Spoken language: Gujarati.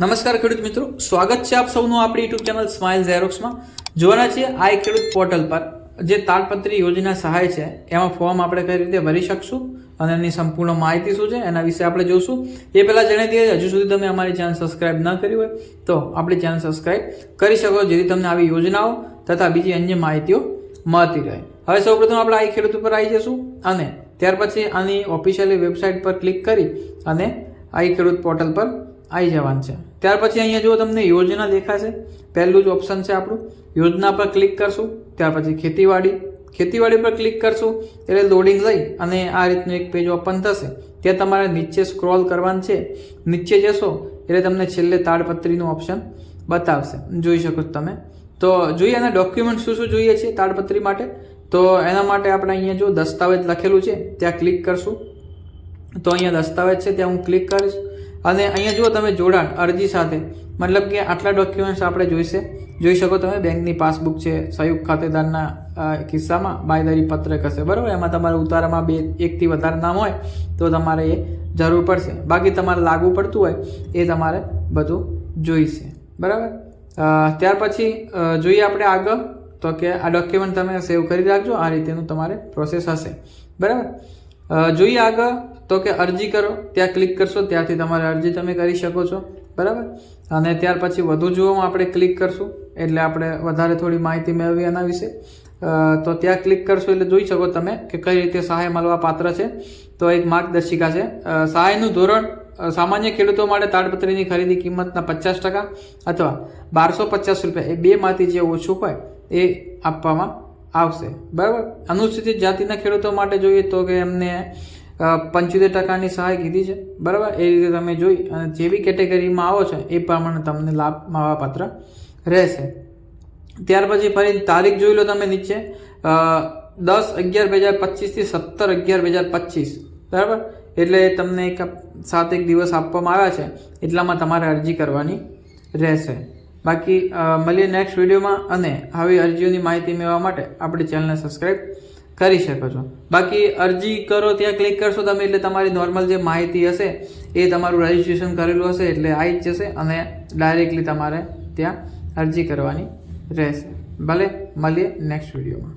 નમસ્કાર ખેડૂત મિત્રો, સ્વાગત છે આપ સૌનું આપણી યુટ્યુબ ચેનલ સ્માઇલ ઝેરોક્સમાં જોવાના છીએ આ એક ખેડૂત પોર્ટલ પર જે તાડપત્રી યોજના સહાય છે, એમાં ફોર્મ આપણે કઈ રીતે ભરી શકશું અને એની સંપૂર્ણ માહિતી શું છે, એના વિશે આપણે જોશું. એ પહેલાં જણાવી દઈએ હજુ સુધી તમે અમારી ચેનલ સબસ્ક્રાઇબ ન કરી હોય, તો આપણી ચેનલ સબસ્ક્રાઇબ કરી શકો જેથી તમને આવી યોજનાઓ તથા બીજી અન્ય માહિતીઓ મળતી રહે. હવે સૌપ્રથમ આપણે આ ખેડૂત ઉપર આવી જશું અને ત્યાર પછી આની ઓફિશિયલી વેબસાઇટ પર ક્લિક કરી અને આ ખેડૂત પોર્ટલ પર આવી જવાનું છે. ત્યાર પછી અહીંયા જો તમને યોજના દેખાશે. પહેલું જ ઓપ્શન છે આપણું. યોજના પર ક્લિક કરશું. ત્યાર પછી ખેતીવાડી. ખેતીવાડી પર ક્લિક કરશું. એટલે લોડિંગ લઈ અને આ રીતનું એક પેજ ઓપન થશે. ત્યાં તમારે નીચે સ્ક્રોલ કરવાનું છે. નીચે જશો એટલે તમને છેલ્લે તાડપત્રીનું ઓપ્શન બતાવશે. જોઈ શકો છો તમે. તો જોઈએ એના ડોક્યુમેન્ટ શું શું જોઈએ છે તાડપત્રી માટે. તો એના માટે આપણે અહીંયા જો દસ્તાવેજ લખેલું છે, ત્યાં ક્લિક કરશું. તો અહીંયા દસ્તાવેજ છે, ત્યાં હું ક્લિક કરીશ. અને અહીંયા જુઓ તમે જોડાણ, અરજી સાથે. મતલબ કે આટલા ડોક્યુમેન્ટ્સ આપણે જોઈશે. જોઈ શકો તમે, બેંકની પાસબુક છે, સંયુક્ત ખાતેદારના કિસ્સામાં બાયદારી પત્રક હશે. બરાબર? એમાં તમારે ઉતારામાં બે, એકથી વધારે નામ હોય, તો તમારે એ જરૂર પડશે. બાકી તમારે લાગુ પડતું હોય, એ તમારે બધું જોઈશે. બરાબર? ત્યાર પછી જોઈએ આપણે આગળ, તો કે આ ડોક્યુમેન્ટ તમે સેવ કરી રાખજો, આ રીતેનું તમારે પ્રોસેસ હશે. બરાબર? જોઈએ આગળ તો કે અરજી કરો, ત્યાં ક્લિક કરશો, ત્યાંથી તમારે અરજી તમે કરી શકો છો. બરાબર? અને ત્યાર પછી વધુ જોવામાં આપણે ક્લિક કરશું, એટલે આપણે વધારે થોડી માહિતી મેળવી એના વિશે. તો ત્યાં ક્લિક કરશો એટલે જોઈ શકો તમે કે કઈ રીતે સહાય મળવા પાત્ર છે. તો એક માર્ગદર્શિકા છે. સહાયનું ધોરણ સામાન્ય ખેડૂતો માટે તાડપત્રીની ખરીદી કિંમતના પચાસ ટકા અથવા બારસો પચાસ રૂપિયા એ બેમાંથી જે ઓછું હોય એ આપવામાં આવશે. બરાબર? અનુસૂચિત જાતિના ખેડૂતો માટે જોઈએ તો કે એમને પંચોતેર ટકાની સહાય કીધી છે. બરાબર? એ રીતે તમે જોઈ અને જે બી કેટેગરીમાં આવો છો, એ પ્રમાણે તમને લાભ મળવાપાત્ર રહેશે. ત્યાર પછી ફરી તારીખ જોઈ લો તમે નીચે. દસ અગિયાર બે હજાર પચીસથી સત્તર અગિયાર બે હજાર પચીસ. બરાબર? એટલે તમને એક સાત એક દિવસ આપવામાં આવ્યા છે. એટલામાં તમારે અરજી કરવાની રહેશે. બાકી મળીએ નેક્સ્ટ વિડીયોમાં અને આવી અરજીઓની માહિતી મેળવવા માટે આપણી ચેનલને સબસ્ક્રાઈબ કરી શકો છો. બાકી અરજી કરો, ત્યાં ક્લિક કરશો તમે, એટલે તમારી નોર્મલ જે માહિતી હશે, એ તમારું રજિસ્ટ્રેશન કરેલું હશે, એટલે આવી જ જશે અને ડાયરેક્ટલી તમારે ત્યાં અરજી કરવાની રહેશે. ભલે, મળીએ નેક્સ્ટ વિડીયોમાં